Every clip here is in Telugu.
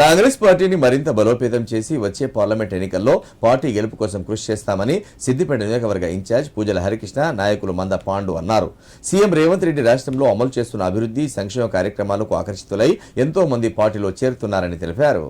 కాంగ్రెస్ పార్టీని మరింత బలోపేతం చేసి వచ్చే పార్లమెంట్ ఎన్నికల్లో పార్టీ గెలుపు కోసం కృషి చేస్తామని సిద్దిపేట నియోజకవర్గ ఇన్ఛార్జ్ పూజల హరికృష్ణ నాయకులు మంద పాండు అన్నారు. సీఎం రేవంత్ రెడ్డి రాష్ట్రంలో అమలు చేస్తున్న అభివృద్ధి సంక్షేమ కార్యక్రమాలకు ఆకర్షితులై ఎంతో మంది పార్టీలో చేరుతున్నారని తెలిపారు.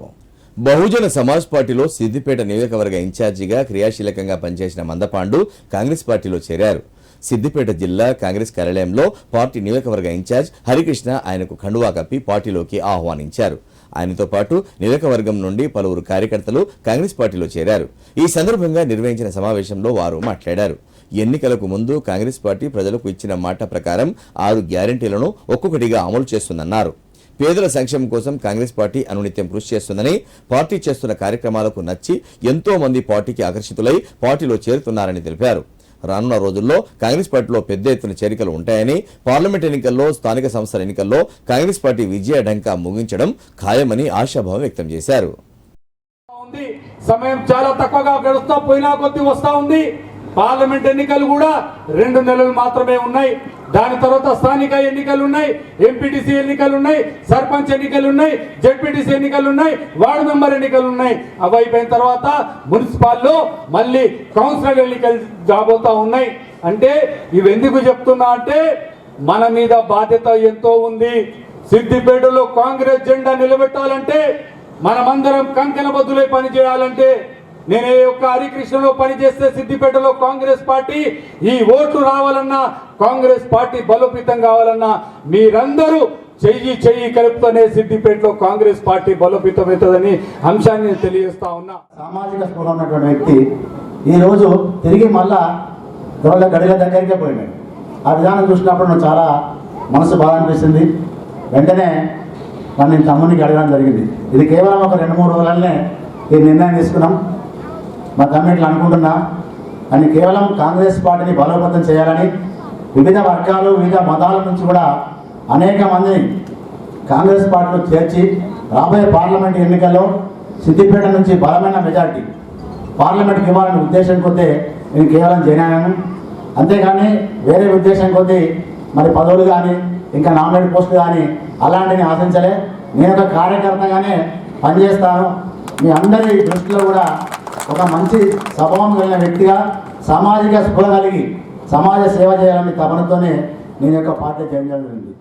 బహుజన సమాజ్ పార్టీలో సిద్దిపేట నియోజకవర్గ ఇన్ఛార్జిగా క్రియాశీలకంగా పనిచేసిన మందపాండు కాంగ్రెస్ పార్టీలో చేరారు. సిద్దిపేట జిల్లా కాంగ్రెస్ కార్యాలయంలో పార్టీ నియోజకవర్గ ఇన్ఛార్జ్ హరికృష్ణ ఆయనకు కండువా కప్పి పార్టీలోకి ఆహ్వానించారు. ఆయనతో పాటు నిరకవర్గం నుండి పలువురు కార్యకర్తలు కాంగ్రెస్ పార్టీలో చేరారు. ఈ సందర్భంగా నిర్వహించిన సమావేశంలో వారు మాట్లాడారు. ఎన్నికలకు ముందు కాంగ్రెస్ పార్టీ ప్రజలకు ఇచ్చిన మాట ప్రకారం ఆరు గ్యారంటీలను ఒక్కొక్కటిగా అమలు చేస్తుందన్నారు. పేదల సంక్షేమం కోసం కాంగ్రెస్ పార్టీ అనునిత్యం కృషి చేస్తుందని పార్టీ చేస్తున్న కార్యక్రమాలకు నచ్చి ఎంతో మంది పార్టీకి ఆకర్షితులై పార్టీలో చేరుతున్నారని తెలిపారు. రానున్న రోజుల్లో కాంగ్రెస్ పార్టీలో పెద్ద ఎత్తున చేరికలు ఉంటాయని పార్లమెంట్ ఎన్నికల్లో స్థానిక సంస్థల ఎన్నికల్లో కాంగ్రెస్ పార్టీ విజయ ఢంకా ముగించడం ఖాయమని ఆశాభావం వ్యక్తం చేశారు. సమయం చాలా తక్కువగా గడుస్తా పోయినా కొద్ది వస్తా ఉంది. పార్లమెంట్ ఎన్నికలు కూడా రెండు నెలలు మాత్రమే ఉన్నాయి. దాని తర్వాత స్థానిక ఎన్నికలు ఉన్నాయి ఎంపీటీసీ ఎన్నికలు ఉన్నాయి సర్పంచ్ ఎన్నికలు ఉన్నాయి జెడ్పీటీసీ ఎన్నికలు ఉన్నాయి వార్డు మెంబర్ ఎన్నికలు ఉన్నాయి. అవి అయిపోయిన తర్వాత మున్సిపాల్లో మళ్ళీ కౌన్సిలర్ ఎన్నికలు జాబోతా ఉన్నాయి. అంటే ఇవి ఎందుకు చెప్తున్నా అంటే మన మీద బాధ్యత ఎంతో ఉంది. సిద్దిపేటలో కాంగ్రెస్ జెండా నిలబెట్టాలంటే మనమందరం కంకణ బద్దులై పని చేయాలంటే నేను ఈ యొక్క హరికృష్ణలో పనిచేస్తే సిద్దిపేటలో కాంగ్రెస్ పార్టీ. ఈ ఓట్లు రావాలన్నా కాంగ్రెస్ పార్టీ బలోపేతం కావాలన్నా మీరందరూ చెయ్యి చెయ్యి కలుపుతూనే సిద్దిపేటలో కాంగ్రెస్ పార్టీ బలోపేతమవుతుందని అంశాన్ని తెలియజేస్తా ఉన్నా. సామాజిక స్పృహ ఉన్నటువంటి వ్యక్తి ఈరోజు తిరిగి మళ్ళా గొడవల గడిల దగ్గరికే పోయినాడు. ఆ విధానం చూసినప్పుడు నాకు చాలా మనసు బాధ అనిపిస్తుంది. వెంటనే మన నేను తమ్మునికి అడగడం జరిగింది. ఇది కేవలం ఒక రెండు మూడు రోజులనే ఈ నిర్ణయం తీసుకున్నాం. మా కమిటీలు అనుకుంటున్నా. అని కేవలం కాంగ్రెస్ పార్టీని బలోపేతం చేయాలని వివిధ వర్గాలు వివిధ మతాల నుంచి కూడా అనేక మందిని కాంగ్రెస్ పార్టీలో చేర్చి రాబోయే పార్లమెంట్ ఎన్నికల్లో సిద్దిపేట నుంచి బలమైన మెజార్టీ పార్లమెంట్కి ఇవ్వాలనే ఉద్దేశం కొద్దీ నేను కేవలం చేరాను అంతేగాని వేరే ఉద్దేశం కొద్దీ మరి పదవులు కానీ ఇంకా నామినేట్ పోస్టులు కానీ అలాంటివి ఆశించలే. నేను ఒక కార్యకర్తగానే పనిచేస్తాను. మీ అందరి దృష్టిలో కూడా ఒక మంచి స్వభావం కలిగిన వ్యక్తిగా సామాజిక స్పృహ కలిగి సమాజ సేవ చేయాలని తపనతోనే నేను యొక్క పార్టీ చేయడం జరిగింది.